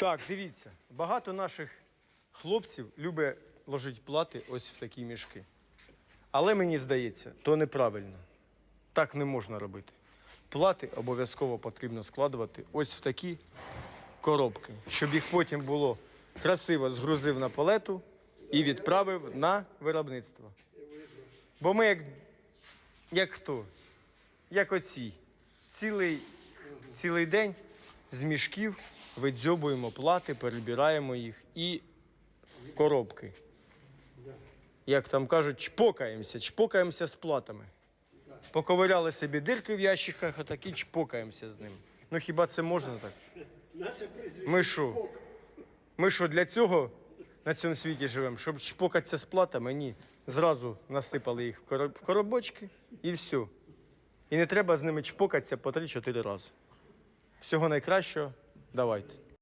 Так, дивіться, багато наших хлопців любить ложити плати ось в такі мішки. Але мені здається, то неправильно. Так не можна робити. Плати обов'язково потрібно складувати ось в такі коробки, щоб їх потім було красиво згрузив на палету і відправив на виробництво. Бо ми як, як хто? Як оці. Цілий, цілий день з мішків видзьобуємо плати, перебираємо їх і в коробки. Як там кажуть, чпокаємося, чпокаємося з платами. Поковиряли собі дирки в ящиках, отакі чпокаємося з ними. Ну хіба це можна так? Ми що? Ми що для цього на цьому світі живемо? Щоб чпокатися з платами? Ні. Зразу насипали їх в коробочки і все. І не треба з ними чпокатися по 3-4 рази. Всього найкращого. Давайте.